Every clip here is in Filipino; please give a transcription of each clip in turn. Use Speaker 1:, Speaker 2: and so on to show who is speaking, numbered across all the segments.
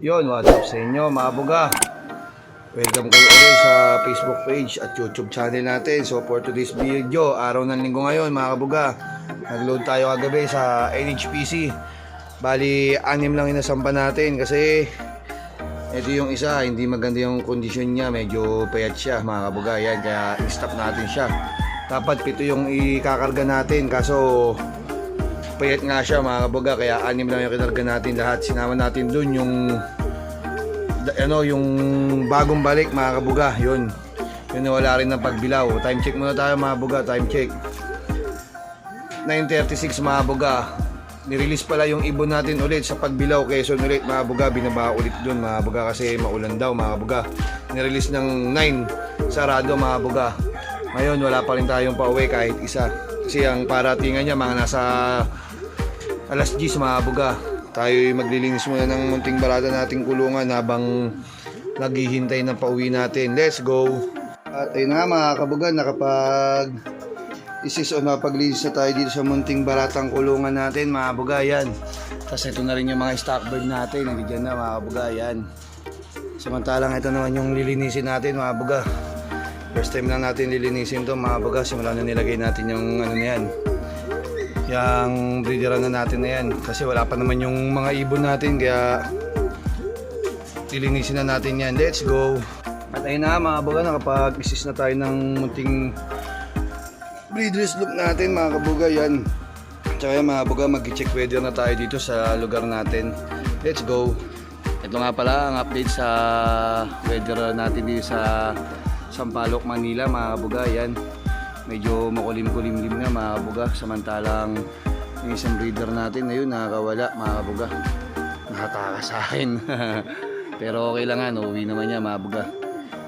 Speaker 1: Yon, what's up sa inyo mga buga? Welcome kayo ulit sa Facebook page at YouTube channel natin. So for today's video, araw ng linggo ngayon mga buga. Nag-load tayo kagabi sa NHPC. Bali, anim lang inasampa natin kasi ito yung isa, hindi maganda yung kondisyon niya. Medyo payat siya mga kabuga. Yan, kaya i-stop natin siya. Dapat pito yung ikakarga natin kaso payat nga siya mga kabuga kaya anim lang yung kinarga natin lahat. Sinama natin dun yung ano yung bagong balik mga kabuga. Yun. Yun wala rin ng pagbilaw. Time check muna tayo mga buga time check. 9.36 mga buga nirelease pala yung ibon natin ulit sa pagbilaw. Quezon ulit mga buga binaba ulit dun mga buga kasi maulan daw mga buga nirelease ng 9 sarado mga buga ngayon wala pa rin tayong pauwi kahit isa. Kasi ang paratingan niya mga nasa alas 10 mga buga tayo maglilinis muna ng munting barada nating kulungan habang naghihintay ng pauwi natin. Let's go! At ayun nga mga kabuga nakapag isis o napaglinis na tayo dito sa munting baratang kulungan natin mga buga yan. Tapos ito na rin yung mga stock bird natin nandiyan na mga buga yan. Samantalang ito naman yung lilinisin natin mga buga first time lang natin lilinisin to mga buga simula na nilagay natin yung ano na yan yung breederan na natin na yan. Kasi wala pa naman yung mga ibon natin kaya lilinisin na natin yan. Let's go. At ayun na mga buga nakapag-isis na tayo ng munting breeders look natin mga kabuga yan. Tsaka yan, mga buga mag-check weather na tayo dito sa lugar natin. Let's go. Ito nga pala ang update sa weather natin dito sa Sampaloc, Manila mga buga yan medyo makulim-kulimlim na mga kabuga. Samantalang yung isang breeder natin na yun nakakawala mga kabuga. Nakatakas sa akin. Pero okay lang nga no, uwi naman niya mga kabuga.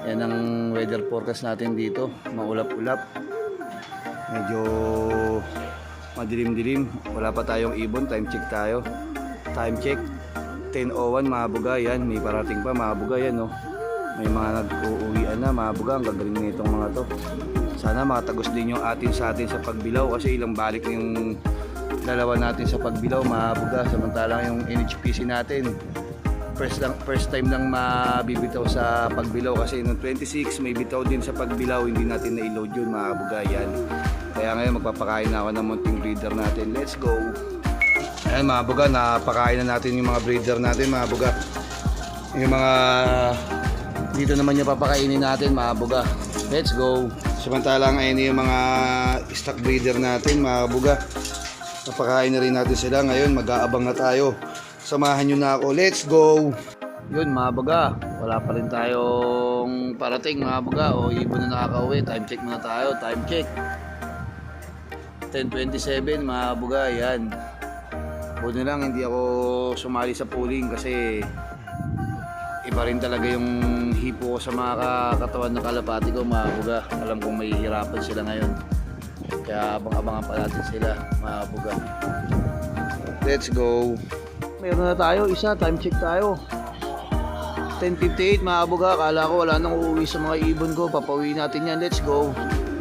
Speaker 1: Yan ang weather forecast natin dito. Maulap-ulap. Medyo madilim-dilim. Wala pa tayong ibon time check tayo. Time check 10.01 mga buga yan may parating pa mga buga yan no may mga nag-uuwian na mga buga ang gagaling na itong mga to. Sana makatagos din yung atin sa atin sa pagbilaw kasi ilang balik yung dalawa natin sa pagbilaw mga samantalang yung NHPC natin first lang first time lang mabibitaw sa pagbilaw kasi nung 26 may bitaw din sa pagbilaw. Hindi natin na-load yun mga yan. Kaya ngayon magpapakain na ako ng munting breeder natin. Let's go! Ayan mga buga, napakain na natin yung mga breeder natin mga. Yung mga dito naman yung papakainin natin mga. Let's go. Samantalang ayun yung mga stock breeder natin mga buga. Na rin natin sila ngayon. Mag-aabang na tayo. Samahan nyo na ako. Let's go. Yun mga. Wala pa rin tayong parating mga. O ibon na nakakauwi. Time check muna tayo. Time check. 10.27 mga buga. Yan. Buti lang hindi ako sumali sa pooling kasi iba rin talaga yung hipo ko sa mga ka- katawan ng kalapati ko mga. Alam kong may hirapan sila ngayon. Kaya abang-abangan pa natin sila mga. Let's go. Meron na tayo, isa, time check tayo. 10.58 mga akala ko wala nang uuwi sa mga ibon ko. Papauwi natin yan, let's go.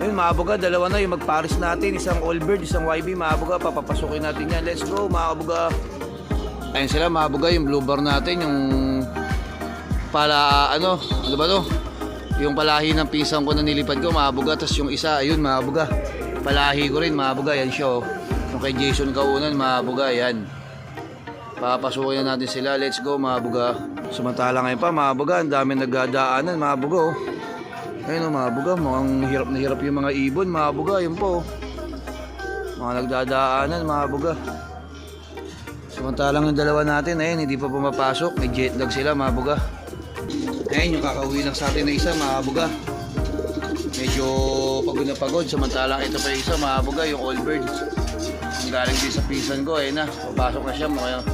Speaker 1: Ayun mga dalawa na yung magparis natin. Isang Allbird, isang YB mga. Papapasukin natin yan, let's go mga. Ayun sila mga yung blue bar natin, yung pala ano, ano ba to? Yung palahi ng pisang ko na nilipad ko, mga buga. Tapos yung isa, ayun mga buga. Palahi ko rin, mga buga. Yan siya, oh. Yung kay Jason Kaunan, mga buga. Yan. Papasukin na natin sila. Let's go, mga buga. Samantala ngayon pa, mga buga. Ang dami nagdadaanan, mga buga, oh. Ayun, oh, mga buga. Mukhang hirap na hirap yung mga ibon, mga buga. Yun po, oh. Mga nagdadaanan, mga buga. Samantalang yung dalawa natin, ayun, hindi pa pumapasok. May jet lag sila, mga buga. Ayun, yung kakauwi lang sa atin na isa, mga buga. Medyo pagod na pagod. Samantalang ito pa yung isa, mga buga, yung Allbird. Ang galing din sa pisan ko, ayun na. Papasok na siya, mukhang,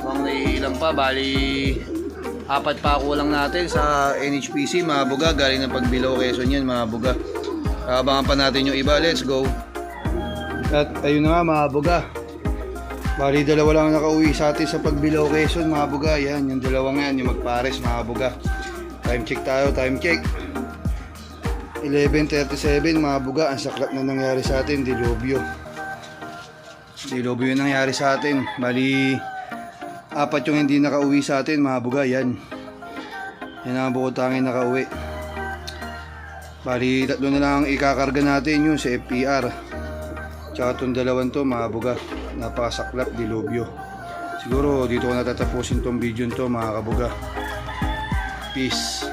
Speaker 1: mukhang naiilang pa. Bali, apat pa ako lang natin sa NHPC, mga buga. Galing ng pagbilaw Quezon yan, mga buga. Abangan pa natin yung iba. Let's go. At ayun na nga, mga. Bali, dalawa lang nakauwi sa atin sa pagbilaw Quezon, mga buga. Yan, yung dalawang yan, yung magpares, mga buga. Time check tayo, time check. 11.37, mga buga. Ang saklap na nangyari sa atin, dilobyo. Dilobyo yung nangyari sa atin. Bali, apat yung hindi nakauwi sa atin, mga buga. Yan. Yan ang buko tangin nakauwi. Bali, tatlo na lang ikakarga natin yung sa FPR. Tsaka itong dalawan to, mga buga napakasaklap dilobyo siguro dito ko natatapusin tong video to mga kabuga. Peace.